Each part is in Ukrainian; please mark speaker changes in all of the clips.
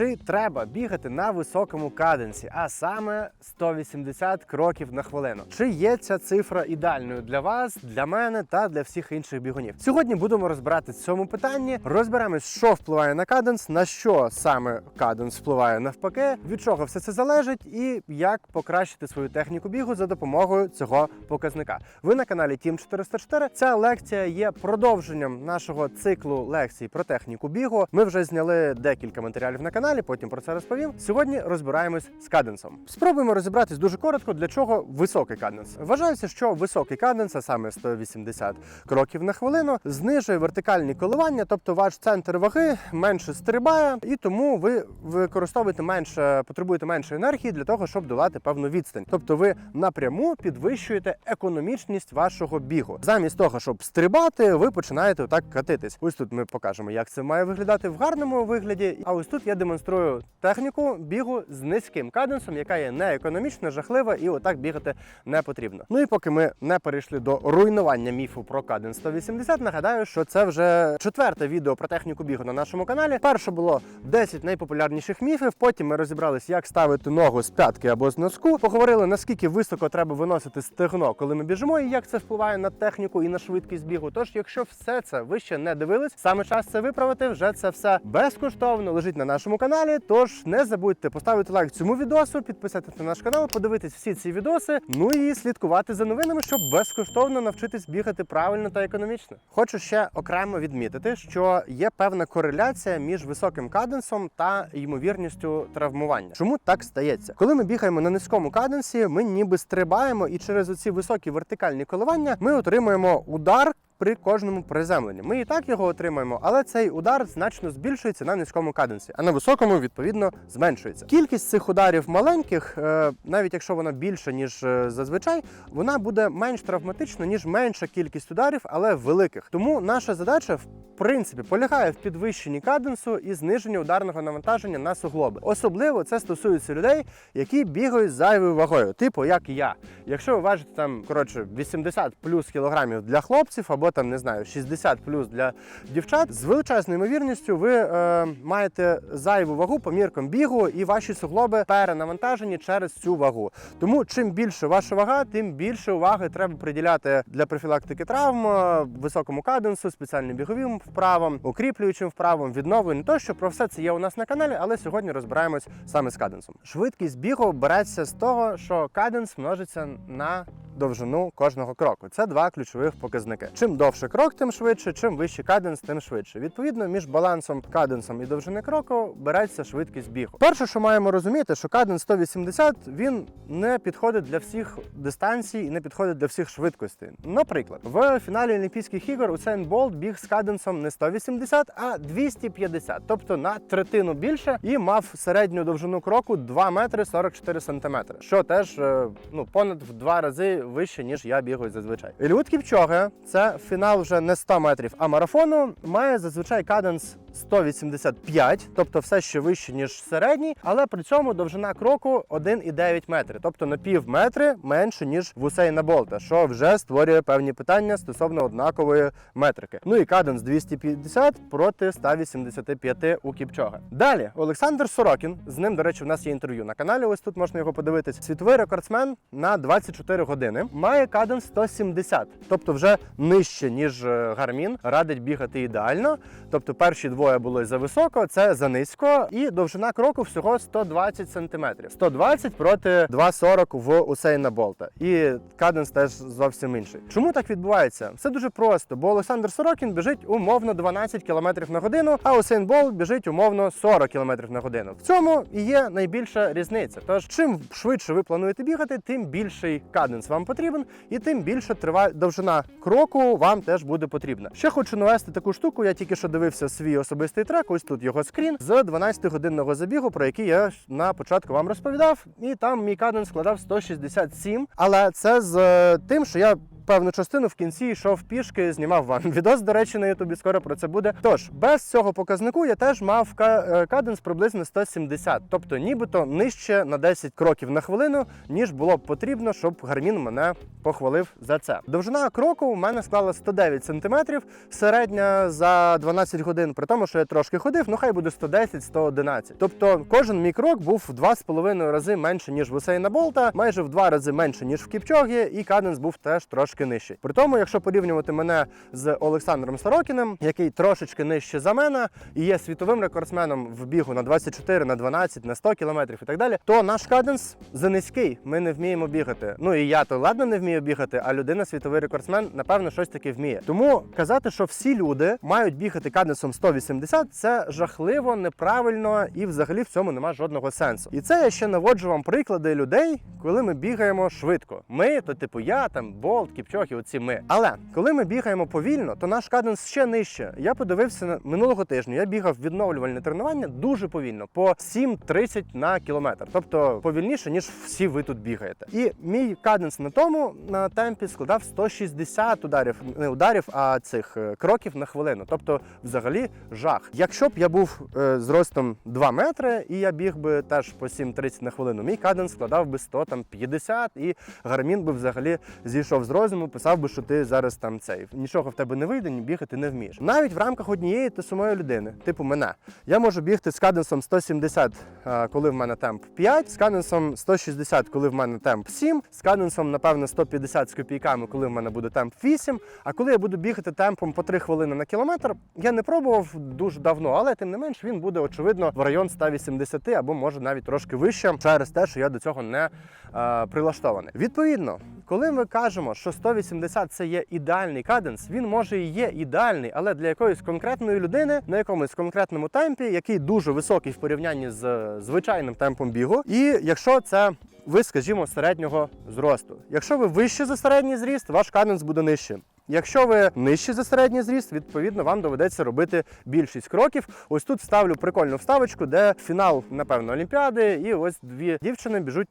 Speaker 1: Чи треба бігати на високому каденсі, а саме 180 кроків на хвилину? Чи є ця цифра ідеальною для вас, для мене та для всіх інших бігунів? Сьогодні будемо розбиратись в цьому питанні. Розберемось, що впливає на каденс, на що саме каденс впливає навпаки, від чого все це залежить, і як покращити свою техніку бігу за допомогою цього показника. Ви на каналі Team 404. Ця лекція є продовженням нашого циклу лекцій про техніку бігу. Ми вже зняли декілька матеріалів на каналі, потім про це розповім. Сьогодні розбираємось з каденсом. Спробуємо розібратись дуже коротко, для чого високий каденс. Вважається, що високий каденс, а саме 180 кроків на хвилину, знижує вертикальні коливання, тобто ваш центр ваги менше стрибає, і тому ви використовуєте менше, потребуєте менше енергії для того, щоб долати певну відстань. Тобто ви напряму підвищуєте економічність вашого бігу. Замість того, щоб стрибати, ви починаєте отак катитись. Ось тут ми покажемо, як це має виглядати в гарному вигляді. А ось тут я демонструю техніку бігу з низьким каденсом, яка є неекономічна, жахлива, і отак бігати не потрібно. Ну і поки ми не перейшли до руйнування міфу про каденс 180, нагадаю, що це вже четверте відео про техніку бігу на нашому каналі. Перше було 10 найпопулярніших міфів. Потім ми розібрались, як ставити ногу з п'ятки або з носку. Поговорили наскільки високо треба виносити стегно, коли ми біжимо, і як це впливає на техніку і на швидкість бігу. Тож, якщо все це ви ще не дивились, саме час це виправити. Вже це все безкоштовно лежить на нашому каналі. Тож не забудьте поставити лайк цьому відосу, підписатися на наш канал, подивитись всі ці відоси. Ну і слідкувати за новинами, щоб безкоштовно навчитись бігати правильно та економічно. Хочу ще окремо відмітити, що є певна кореляція між високим каденсом та ймовірністю травмування. Чому так стається? Коли ми бігаємо на низькому каденсі, ми ніби стрибаємо, і через оці високі вертикальні коливання ми отримуємо удар. При кожному приземленні ми і так його отримаємо, але цей удар значно збільшується на низькому каденсі, а на високому відповідно зменшується. Кількість цих ударів маленьких, е, навіть якщо вона більша ніж е, зазвичай, вона буде менш травматична ніж менша кількість ударів, але великих. Тому наша задача в принципі полягає в підвищенні каденсу і зниженні ударного навантаження на суглоби. Особливо це стосується людей, які бігають зайвою вагою, типу як я. Якщо ви важите там коротше 80 плюс кілограмів для хлопців, або там не знаю 60 плюс для дівчат, з величезною ймовірністю ви е, маєте зайву вагу по міркам бігу, і ваші суглоби перенавантажені через цю вагу. Тому чим більше ваша вага, тим більше уваги треба приділяти для профілактики травм, е, високому каденсу, спеціальним біговим вправам, укріплюючим вправам, відновленню тощо. Про все це є у нас на каналі, але сьогодні розбираємось саме з каденсом. Швидкість бігу береться з того, що каденс множиться на довжину кожного кроку. Це два ключових показники. Чим довше крок, тим швидше, чим вищий каденс, тим швидше. Відповідно, між балансом каденсом і довжини кроку береться швидкість бігу. Перше, що маємо розуміти, що каденс 180 він не підходить для всіх дистанцій і не підходить для всіх швидкостей. Наприклад, в фіналі Олімпійських ігор Усейн Болт біг з каденсом не 180, а 250, тобто на третину більше, і мав середню довжину кроку 2 метри 44 сантиметри, що теж е, ну понад в два рази вище ніж я бігаю зазвичай. Ільют Кіпчоге – це фінал вже не 100 метрів, а марафону має зазвичай каденс 185, тобто все ще вище, ніж середній, але при цьому довжина кроку 1,9 метри, тобто на пів метри менше, ніж в Усейна Болта, що вже створює певні питання стосовно однакової метрики. Ну і каденс 250 проти 185 у Кіпчога. Далі Олександр Сорокін. З ним, до речі, в нас є інтерв'ю на каналі. Ось тут можна його подивитись. Світовий рекордсмен на 24 години має каденс 170, тобто вже нижче, ніж е, Гармін. Радить бігати ідеально. Тобто перші двоє були за високо, це за низько, і довжина кроку всього 120 см. 120 проти 2,40 в Усейна Болта. І каденс теж зовсім інший. Чому так відбувається? Все дуже просто, бо Олександр Сорокін біжить умовно 12 км на годину, а Усейн Болт біжить умовно 40 км на годину. В цьому і є найбільша різниця. Тож, чим швидше ви плануєте бігати, тим більший каденс вам потрібен, і тим більше триває довжина кроку вам теж буде потрібна. Ще хочу навести таку штуку. Я тільки що дивився свій особистий трек. Ось тут його скрін з 12-годинного забігу, про який я на початку вам розповідав. І там мій каден складав 167. Але це з е, тим, що я. Певну частину в кінці йшов пішки, знімав вам відос. До речі, на Ютубі скоро про це буде. Тож без цього показнику я теж мав е, каденс приблизно 170, тобто нібито нижче на 10 кроків на хвилину, ніж було б потрібно, щоб гармін мене похвалив за це. Довжина кроку у мене склала 109 см, середня за 12 годин, при тому, що я трошки ходив, ну хай буде 110-111. Тобто кожен мій крок був в 2,5 рази менше, ніж в Усейна Болта, майже в 2 рази менше, ніж в Кіпчогі, і каденс був теж трошки нижчий. При тому, якщо порівнювати мене з Олександром Сорокіним, який трошечки нижче за мене і є світовим рекордсменом в бігу на 24, на 12, на 100 кілометрів і так далі, то наш каденс занизький. Ми не вміємо бігати. Ну і я то ладно не вмію бігати, а людина, світовий рекордсмен, напевно, щось таке вміє. Тому казати, що всі люди мають бігати каденсом 180, це жахливо, неправильно і взагалі в цьому нема жодного сенсу. І це я ще наводжу вам приклади людей, коли ми бігаємо швидко. Ми, то типу я, там Болт, Кіпчогі, оці ми. Але коли ми бігаємо повільно, то наш каденс ще нижче. Я подивився на минулого тижня. Я бігав відновлювальне тренування дуже повільно, по 7.30 на кілометр, тобто повільніше, ніж всі ви тут бігаєте. І мій каденс на тому на темпі складав 160 ударів, не ударів, а цих е, кроків на хвилину. Тобто, взагалі, жах. Якщо б я був е, зростом 2 метри і я біг би теж по 7.30 на хвилину, мій каденс складав би 100 там 50, і гармін би взагалі зійшов з розуму, писав би, що ти зараз там цей нічого в тебе не вийде, ні бігати не вмієш. Навіть в рамках однієї та самої людини, типу мене, я можу бігти з каденсом 170, е, коли в мене темп 5, з каденсом 160, коли в мене темп 7, з каденсом, напевно, 150 з копійками, коли в мене буде темп 8. А коли я буду бігати темпом по 3 хвилини на кілометр, я не пробував дуже давно, але тим не менш він буде очевидно в район 180 або може навіть трошки вище через те, що я до цього не е, прилаштований. Відповідно, коли ми кажемо, що 180 це є ідеальний каденс, він може і є ідеальний, але для якоїсь конкретної людини на якомусь конкретному темпі, який дуже високий в порівнянні з е, звичайним темпом бігу. І якщо це ви, скажімо, середнього зросту. Якщо ви вище за середній зріст, ваш каденс буде нижче. Якщо ви нижче за середній зріст, відповідно вам доведеться робити більшість кроків. Ось тут ставлю прикольну вставочку, де фінал, напевно, Олімпіади, і ось дві дівчини біжуть.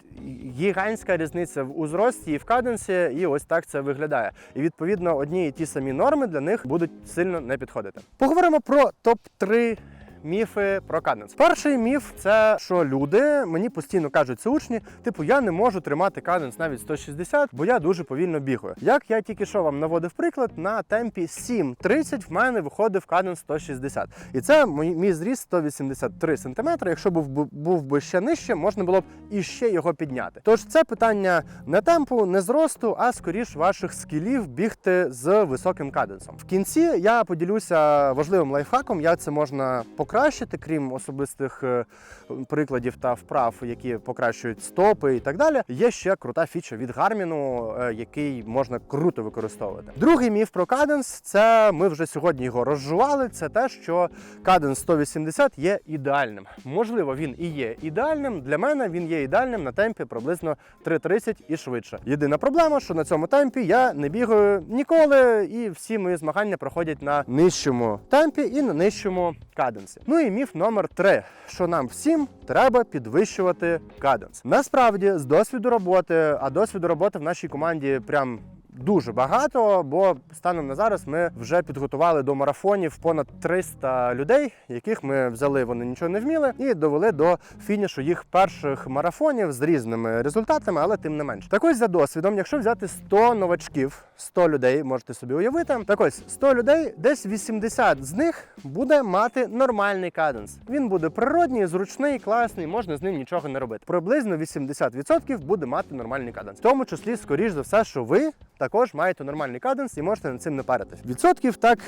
Speaker 1: Гігантська різниця в узрості і в каденсі, і ось так це виглядає. І відповідно одні і ті самі норми для них будуть сильно не підходити. Поговоримо про топ 3 Міфи про каденс. Перший міф це що люди мені постійно кажуть, це учні, типу, я не можу тримати каденс навіть 160, бо я дуже повільно бігаю. Як я тільки що вам наводив приклад, на темпі 7.30 в мене виходив каденс 160. І це мій, мій зріст 183 см. Якщо був, був би ще нижче, можна було б іще його підняти. Тож це питання не темпу, не зросту, а скоріш ваших скілів бігти з високим каденсом. В кінці я поділюся важливим лайфхаком, як це можна покращити, крім особистих е, прикладів та вправ, які покращують стопи і так далі. Є ще крута фіча від Гарміну, е, який можна круто використовувати. Другий міф про каденс це ми вже сьогодні його розжували. Це те, що каденс 180 є ідеальним. Можливо, він і є ідеальним. Для мене він є ідеальним на темпі приблизно 3.30 і швидше. Єдина проблема, що на цьому темпі я не бігаю ніколи, і всі мої змагання проходять на нижчому темпі і на нижчому каденсі. Ну і міф номер три, що нам всім треба підвищувати каденс. Насправді, з досвіду роботи, а досвіду роботи в нашій команді прям. Дуже багато, бо станом на зараз ми вже підготували до марафонів понад 300 людей, яких ми взяли, вони нічого не вміли, і довели до фінішу їх перших марафонів з різними результатами, але тим не менш. Так ось за досвідом, якщо взяти 100 новачків, 100 людей, можете собі уявити, так ось 100 людей, десь 80 з них буде мати нормальний каденс. Він буде природній, зручний, класний, можна з ним нічого не робити. Приблизно 80% буде мати нормальний каденс. В тому числі, скоріш за все, що ви також маєте нормальний каденс і можете над цим не паритись. Відсотків так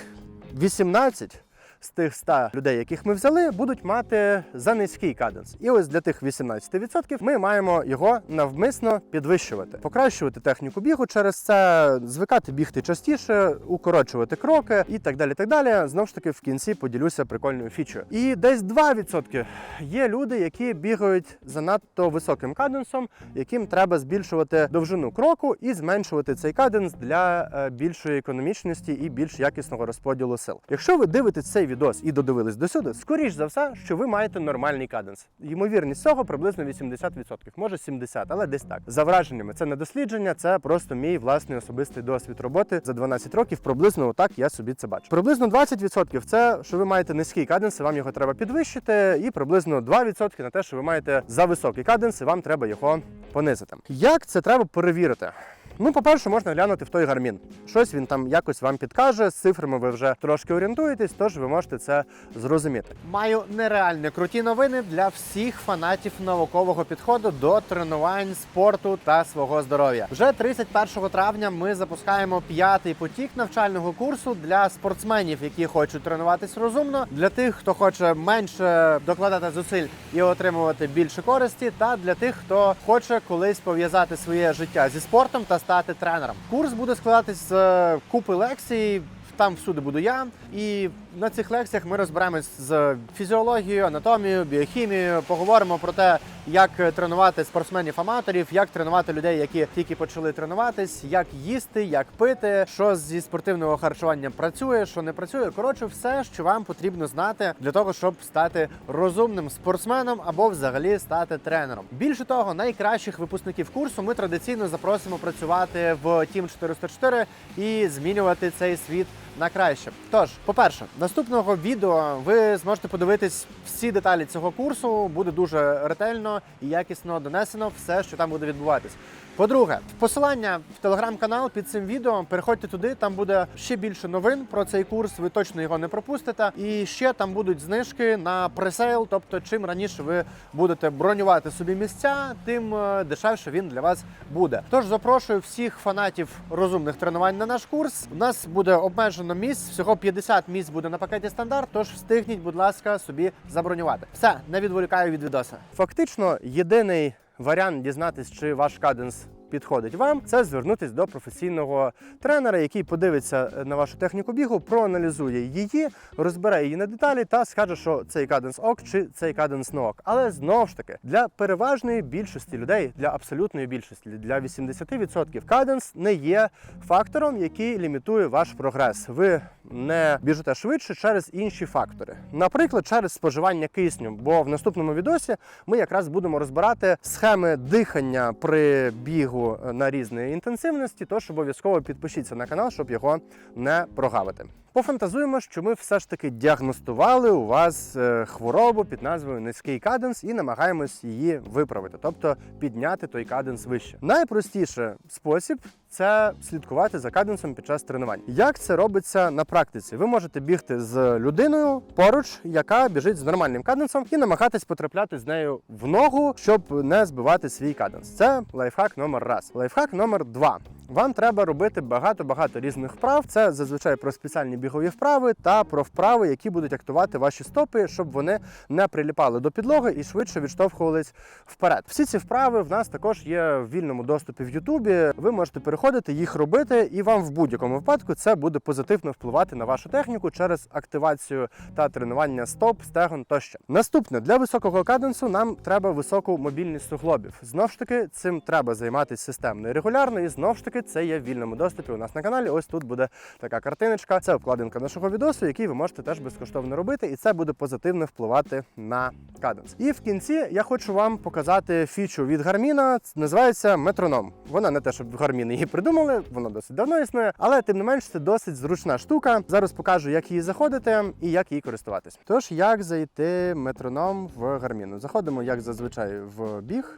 Speaker 1: 18 з тих 100 людей, яких ми взяли, будуть мати за низький каденс. І ось для тих 18% ми маємо його навмисно підвищувати, покращувати техніку бігу через це, звикати бігти частіше, укорочувати кроки і так далі. Так далі. Знову ж таки, в кінці поділюся прикольною фічою. І десь 2% є люди, які бігають занадто високим каденсом, яким треба збільшувати довжину кроку і зменшувати цей каденс для е, більшої економічності і більш якісного розподілу сил. Якщо ви дивитесь цей відос і додивились до сюди, скоріш за все, що ви маєте нормальний каденс. Ймовірність цього приблизно 80%, може 70%, але десь так. За враженнями, це не дослідження, це просто мій власний особистий досвід роботи за 12 років. Приблизно отак я собі це бачу. Приблизно 20% це що ви маєте низький каденс, і вам його треба підвищити, і приблизно 2% на те, що ви маєте за високий каденс, і вам треба його понизити. Як це треба перевірити? Ну, по-перше, можна глянути в той гармін. Щось він там якось вам підкаже. З цифрами ви вже трошки орієнтуєтесь, тож ви можете це зрозуміти. Маю нереально круті новини для всіх фанатів наукового підходу до тренувань, спорту та свого здоров'я. Вже 31 травня ми запускаємо п'ятий потік навчального курсу для спортсменів, які хочуть тренуватись розумно, для тих, хто хоче менше докладати зусиль і отримувати більше користі, та для тих, хто хоче колись пов'язати своє життя зі спортом та стати тренером. Курс буде складатись з е, купи лекцій. Там всюди буду я, і на цих лекціях ми розберемось з фізіологією, анатомією, біохімією. Поговоримо про те, як тренувати спортсменів-аматорів, як тренувати людей, які тільки почали тренуватись, як їсти, як пити, що зі спортивного харчування працює, що не працює. Коротше, все, що вам потрібно знати для того, щоб стати розумним спортсменом або взагалі стати тренером. Більше того, найкращих випускників курсу ми традиційно запросимо працювати в Team 404 і змінювати цей світ на краще. Тож, по-перше, наступного відео ви зможете подивитись всі деталі цього курсу. Буде дуже ретельно і якісно донесено все, що там буде відбуватись. По-друге, посилання в телеграм-канал під цим відео. Переходьте туди, там буде ще більше новин про цей курс. Ви точно його не пропустите. І ще там будуть знижки на пресейл. Тобто, чим раніше ви будете бронювати собі місця, тим е, дешевше він для вас буде. Тож запрошую всіх фанатів розумних тренувань на наш курс. У нас буде обмежено місць, всього 50 місць буде на пакеті стандарт. Тож встигніть, будь ласка, собі забронювати. Все, не відволікаю від відоса. Фактично, єдиний варіант дізнатись, чи ваш каденс підходить вам, це звернутись до професійного тренера, який подивиться на вашу техніку бігу, проаналізує її, розбере її на деталі та скаже, що цей каденс ок чи цей каденс не ок. Але знову ж таки, для переважної більшості людей, для абсолютної більшості, для 80% каденс не є фактором, який лімітує ваш прогрес. Ви не біжите швидше через інші фактори, наприклад, через споживання кисню. Бо в наступному відосі ми якраз будемо розбирати схеми дихання при бігу на різної інтенсивності. Тож обов'язково підпишіться на канал, щоб його не прогавити. Пофантазуємо, що ми все ж таки діагностували у вас е, хворобу під назвою низький каденс і намагаємось її виправити, тобто підняти той каденс вище. Найпростіший спосіб це слідкувати за каденсом під час тренувань. Як це робиться на практиці? Ви можете бігти з людиною поруч, яка біжить з нормальним каденсом, і намагатись потрапляти з нею в ногу, щоб не збивати свій каденс. Це лайфхак номер раз. Лайфхак номер два. Вам треба робити багато-багато різних вправ. Це зазвичай про спеціальні бігові вправи та про вправи, які будуть актувати ваші стопи, щоб вони не приліпали до підлоги і швидше відштовхувались вперед. Всі ці вправи в нас також є в вільному доступі в Ютубі. Ви можете переходити, їх робити, і вам в будь-якому випадку це буде позитивно впливати на вашу техніку через активацію та тренування стоп, стегон тощо. Наступне для високого каденсу нам треба високу мобільність суглобів. Знов ж таки, цим треба займатися системно і регулярно, і знов ж таки це є в вільному доступі у нас на каналі. Ось тут буде така картиночка. Це обкладинка нашого відосу, який ви можете теж безкоштовно робити, і це буде позитивно впливати на каденс. І в кінці я хочу вам показати фічу від Гарміна. Називається метроном. Вона не те, щоб Гармін її придумали, вона досить давно існує, але тим не менш це досить зручна штука. Зараз покажу, як її заходити і як її користуватись. Тож, як зайти метроном в Гарміну? Заходимо, як зазвичай, в біг.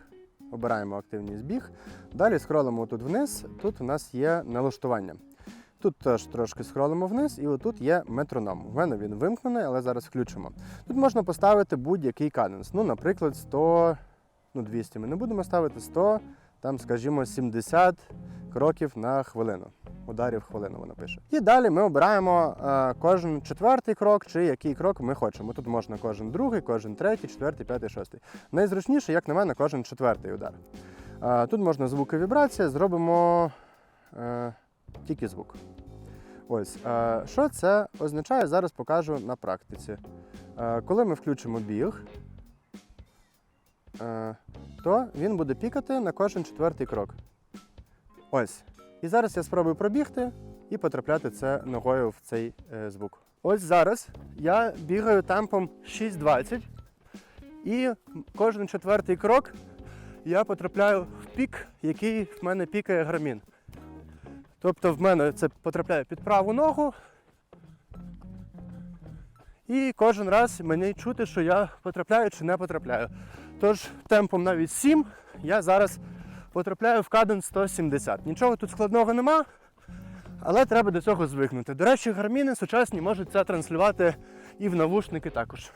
Speaker 1: Обираємо активний збіг. Далі скролимо тут вниз. Тут у нас є налаштування. Тут теж трошки скролимо вниз, і отут є метроном. В мене він вимкнений, але зараз включимо. Тут можна поставити будь-який каденс. Ну, наприклад, 100, ну 200 ми не будемо ставити 100, там, скажімо, 70 кроків на хвилину. Ударів хвилину вона пише. І далі ми обираємо е, кожен четвертий крок, чи який крок ми хочемо. Тут можна кожен другий, кожен третій, четвертий, п'ятий, шостий. Найзручніше, як на мене, кожен четвертий удар. Е, тут можна звуки вібрація, зробимо е, тільки звук. Ось, е, що це означає, зараз покажу на практиці. Е, коли ми включимо біг, то він буде пікати на кожен четвертий крок. Ось. І зараз я спробую пробігти і потрапляти це ногою в цей е, звук. Ось зараз я бігаю темпом 6.20 і кожен четвертий крок я потрапляю в пік, який в мене пікає грамін. Тобто в мене це потрапляє під праву ногу. І кожен раз мені чути, що я потрапляю чи не потрапляю. Тож темпом навіть 7 я зараз потрапляю в каденс 170. Нічого тут складного нема, але треба до цього звикнути. До речі, гарміни сучасні можуть це транслювати і в навушники також.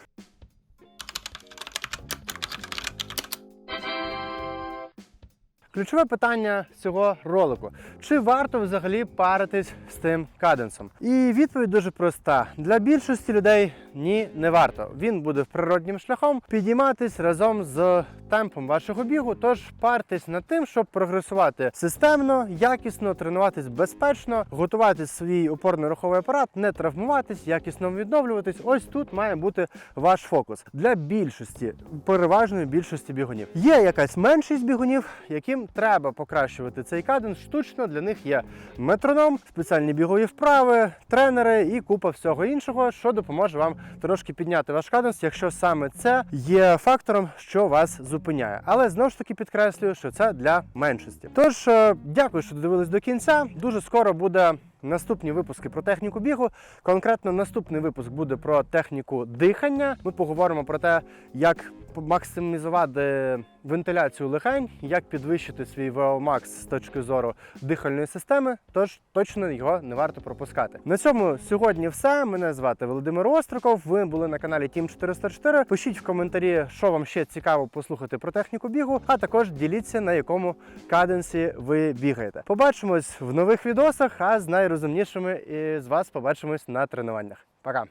Speaker 1: Ключове питання цього ролику: чи варто взагалі паритись з тим каденсом? І відповідь дуже проста: для більшості людей ні, не варто. Він буде природнім шляхом підійматись разом з темпом вашого бігу. Тож партесь над тим, щоб прогресувати системно, якісно, тренуватись безпечно, готувати свій опорно-руховий апарат, не травмуватись, якісно відновлюватись. Ось тут має бути ваш фокус для більшості, переважної більшості бігунів. Є якась меншість бігунів, яким треба покращувати цей каденс штучно. Для них є метроном, спеціальні бігові вправи, тренери і купа всього іншого, що допоможе вам трошки підняти ваш каденс, якщо саме це є фактором, що вас зупиняє. Але знову ж таки підкреслюю, що це для меншості. Тож е, дякую, що додивились до кінця. Дуже скоро буде. Наступні випуски про техніку бігу. Конкретно наступний випуск буде про техніку дихання. Ми поговоримо про те, як максимізувати вентиляцію легень, як підвищити свій VO Max з точки зору дихальної системи. Тож точно його не варто пропускати. На цьому сьогодні все. Мене звати Володимир Остриков. Ви були на каналі Team 404. Пишіть в коментарі, що вам ще цікаво послухати про техніку бігу, а також діліться на якому каденсі ви бігаєте. Побачимось в нових відосах. А з найрозумнішими із вас побачимось на тренуваннях. Пока!